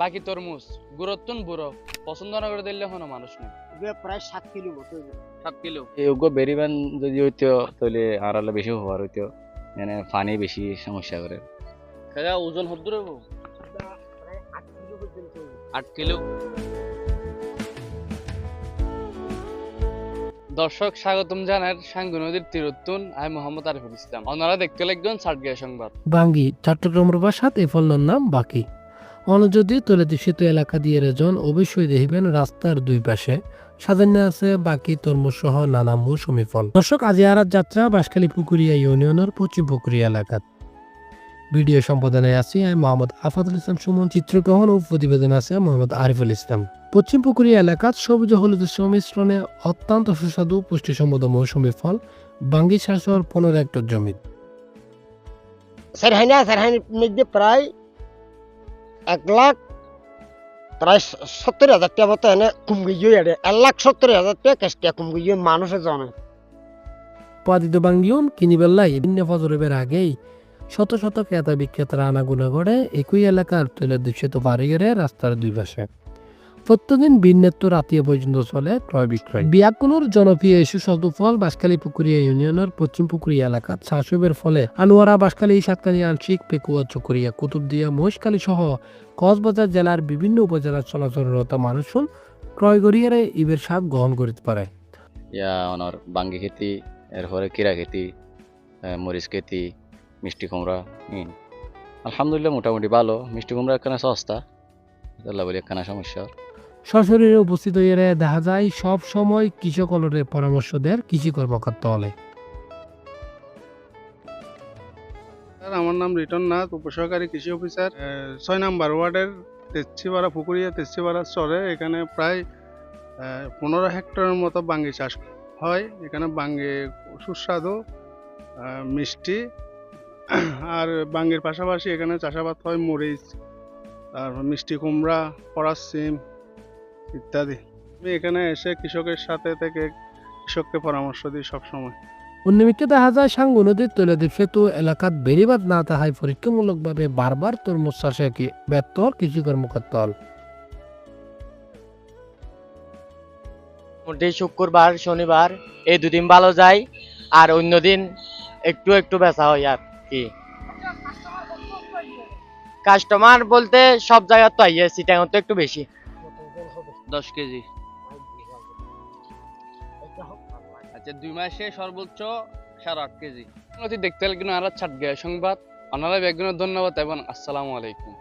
বাকি তরমুজ গুরুত্বন বুড়ো পছন্দ না করে দিলে কোনো মানুষ নেই। এগুলো প্রায় সাত কিলো সাত কিলো? যোগ্য বেরিবান যদি হইতো তাহলে আর বেশি হওয়ার হইতো। মানে পানি বেশি সমস্যা করে। কাকা ওজন হত দূর হব আট কিলো দর্শক স্বাগতম জানার সাঙ্গু নদীর তীরোত্তন। আমি মোহাম্মদ আরিফুল ইসলাম। ওনারা দেখতে লাগবেন সার্টগিয়া সংবাদ। বাঙ্গি চট্টগ্রামের ভাষাত এই ফলনার নাম বাকি। অনুযদি তলেদি সেতু এলাকা দিয়ে রেজন অবশ্যই দেখিবেন রাস্তার দুই পাশে। সাজান্য আছে বাকি তরমুজ সহ নানা মৌসুমি ফল। দর্শক, আজি আরাত যাত্রা বাঁশখালী পুকুরিয়া ইউনিয়নের পশ্চিম পুকুরিয়া এলাকাত ভিডিও সম্পাদনায় আছি আমি মোহাম্মদ আফাদুল ইসলাম সুমন, চিত্রগ্রহণ ও প্রতিবেদন আছে মোহাম্মদ আরিফুল ইসলাম। পশ্চিম পুকুরিয়া এলাকাত সবুজ হলুদ সংমিশ্রণে অত্যন্ত সুস্বাদু, পুষ্টিসম্মত মৌসুমি ফল বাঙ্গি শাসর পনেরো হেক্টর জমি। সারহাইনা সারহাইনের মধ্যে প্রায় এক লাখ প্রায় সত্তর হাজার টাকা মতো এনে কুমগিয়ে আরে এক লাখ সত্তর হাজার টাকা কেষ্টিয়া কুমগিয়ে মানুষে জনে। উৎপাদিত বাঙ্গিয়ন কিনিবেল্লাই ভিন্ন ফজরের আগেই। শত শত ক্রেতা বিক্রেতারা আনাগুনা করে একই এলাকার তৈলের দূষিত বাড়ি রাস্তার দুই পাশে। প্রত্যেকদিন ভিন্নেত্ব রাতিয়া পর্যন্ত চলে। ক্রয় বিক্রয়। বিয়াকুনুর জনপ্রিয় এই সুস্বাদু ফল বাঁশখালী পুকুরিয়া ইউনিয়নের পশ্চিম পুকুরিয়া এলাকাত শাসবের ফলে আনোয়ারা বাঁশখালী সাতকালী আংশিক পেকুয়া চকরিয়া কুতুবদিয়া মহেশখালী সহ কক্সবাজার জেলার বিভিন্ন উপজেলার চলাচলরত মানুষজন ক্রয় করিয়ে ইবের স্বাদ গ্রহণ করতে পারে। ইয়া ওনার বাঙ্গি খেতি এরপরে কিরা খেতি মরিচ খেতি মিষ্টি কুমড়া হুম। আলহামদুলিল্লাহ মোটামুটি ভালো। মিষ্টি কুমড়া একখানা সস্তা। আল্লাহ বলি একখানা সমস্যা। সশরীরে উপস্থিত হয়ে দেখা যায়, সব সময় কৃষকলরের পরামর্শ দেয় কৃষি কর্মকর্তা হলে স্যার, আমার নাম রিটন নাথ, উপসহকারী কৃষি অফিসার। ছয় নাম্বার ওয়ার্ডের তেচ্ছিপাড়া পুকুরিয়া তেচ্ছিপাড়া চরে এখানে প্রায় পনেরো হেক্টরের মতো বাঙ্গি চাষ হয়। এখানে বাঙ্গি সুস্বাদু মিষ্টি, আর বাঙ্গির পাশাপাশি এখানে চাষাবাদ হয় মরিচ, তারপর মিষ্টি কুমড়া পরাস সিম ইত্যাদি। আমি এখানে এসে কৃষকের সাথে থেকে কৃষককে পরামর্শ দিই সবসময়। অন্যমিকে দেখা যায় সাঙ্গু নদীর তৈলদ্বীপ সেতু এলাকাত বেড়িবাদ না তাহাই পরীক্ষামূলকভাবে বারবার তরমুজ চাষে কি ব্যর্থ হল কৃষি কর্মকর্তা হল মোটামুটি শুক্রবার শনিবার এই দুদিন ভালো যায় আর অন্য দিন একটু একটু বেচা হয় আর কি। কাস্টমার বলতে সব জায়গার তো আইয়ে সিটাং তো একটু বেশি। দশ কেজি। আচ্ছা দুই মাসে সর্বোচ্চ সাড়ে আট কেজি। দেখতে দেখতে কিন্তু আর সার্টগিয়া সংবাদ। আপনারা বেগুনের ধন্যবাদ এবং আসসালামু আলাইকুম।